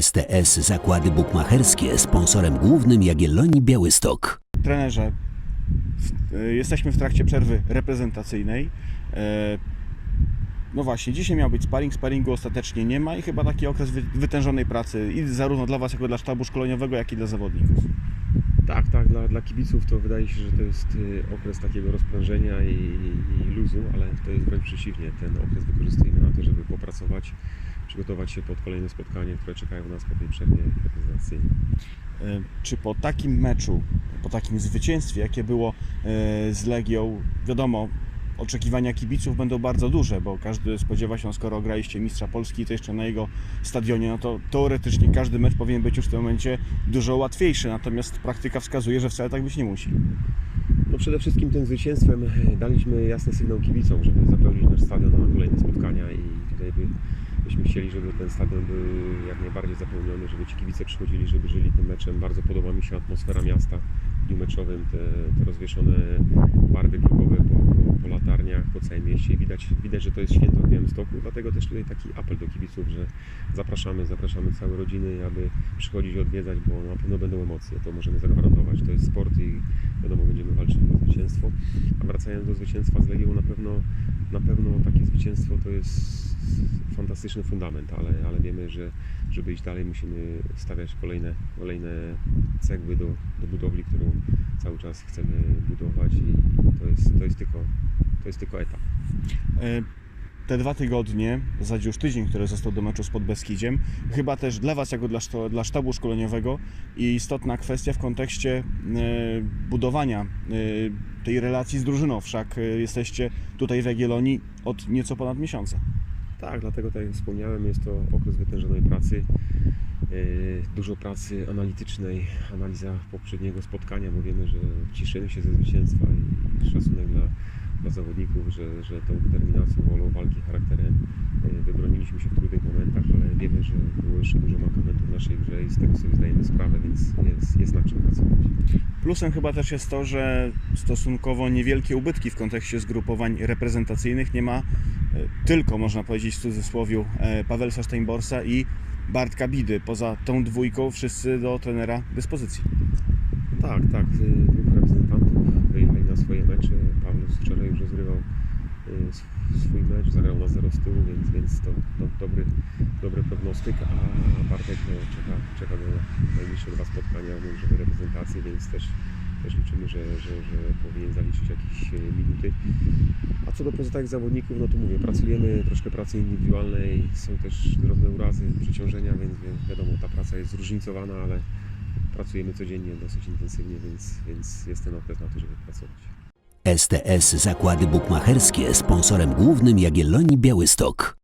STS Zakłady Bukmacherskie sponsorem głównym Jagiellonii Białystok. Trenerze, w, y, jesteśmy w trakcie przerwy reprezentacyjnej. E, No właśnie, dzisiaj miał być sparring, sparingu ostatecznie nie ma i chyba taki okres wy, wytężonej pracy i zarówno dla Was, jako dla sztabu szkoleniowego, jak i dla zawodników. Tak, tak, dla, dla kibiców to wydaje się, że to jest y, okres takiego rozprężenia i, i, i to jest wręcz przeciwnie. Ten okres wykorzystujemy na to, żeby popracować, przygotować się pod kolejne spotkanie, które czekają nas po tej przerwie reprezentacyjnej. Czy po takim meczu, po takim zwycięstwie, jakie było e, z Legią, wiadomo, oczekiwania kibiców będą bardzo duże, bo każdy spodziewa się, skoro graliście mistrza Polski, to jeszcze na jego stadionie, no to teoretycznie każdy mecz powinien być już w tym momencie dużo łatwiejszy, natomiast praktyka wskazuje, że wcale tak być nie musi. No przede wszystkim tym zwycięstwem e, daliśmy jasny sygnał kibicom, żeby zapełnić nasz stadion na kolejne spotkania i tutaj by, byśmy chcieli, żeby ten stadion był jak najbardziej zapełniony, żeby ci kibice przychodzili, żeby żyli tym meczem. Bardzo podoba mi się atmosfera miasta dniu meczowym, te, te rozwieszone barwy klubowe po, po, po latarniach, po całym mieście. Widać, widać, że to jest święto w Białymstoku, dlatego też tutaj taki apel do kibiców, że zapraszamy, zapraszamy całe rodziny, aby przychodzić i odwiedzać, bo na pewno będą emocje, to możemy zagwarantować. To jest sport i wiadomo, będziemy walczyli o zwycięstwo. A wracając do zwycięstwa z Legią, na pewno, na pewno takie zwycięstwo to jest fantastyczny fundament, ale, ale wiemy, że żeby iść dalej musimy stawiać kolejne, kolejne cegły do, do budowli, którą cały czas chcemy budować i to jest, to jest, tylko, to jest tylko etap. E, Te dwa tygodnie, w zasadzie już tydzień, który został do meczu z Podbeskidziem, chyba też dla Was, jako dla, dla sztabu szkoleniowego i istotna kwestia w kontekście e, budowania e, tej relacji z drużyną. Wszak jesteście tutaj w Jagiellonii od nieco ponad miesiąca. Tak, dlatego tak jak wspomniałem, jest to okres wytężonej pracy, dużo pracy analitycznej, analiza poprzedniego spotkania, bo wiemy, że cieszymy się ze zwycięstwa i szacunek dla, dla zawodników, że, że tą determinacją, wolą walki, charakterem yy, wybroniliśmy się w trudnych momentach, ale wiemy, że było jeszcze dużo mankamentów w naszej grze i z tego sobie zdajemy sprawę, więc jest, jest czym pracować. Plusem chyba też jest to, że stosunkowo niewielkie ubytki w kontekście zgrupowań reprezentacyjnych nie ma e, tylko, można powiedzieć w cudzysłowie, e, Pawelsa Steinborsa i Bartka Bidy. Poza tą dwójką wszyscy do trenera dyspozycji. Tak, tak. Dwóch reprezentantów wyjechali na swoje mecze. Paweł wczoraj już rozgrywał y, sw- swój mecz, zagrał na 0 z tyłu, więc, więc to, to dobry, dobry prognostyk, a Bartek no, czeka, czeka do najbliższe dwa spotkania w reprezentacji, więc też, też liczymy, że, że, że powinien zaliczyć jakieś y, minuty. A co do pozostałych zawodników, no to mówię, pracujemy troszkę pracy indywidualnej, są też drobne urazy, przeciążenia, więc wiadomo, ta praca jest zróżnicowana, ale pracujemy codziennie dosyć intensywnie, więc, więc jest ten okres na to, żeby pracować. STS Zakłady Bukmacherskie sponsorem głównym Jagiellonii Białystok.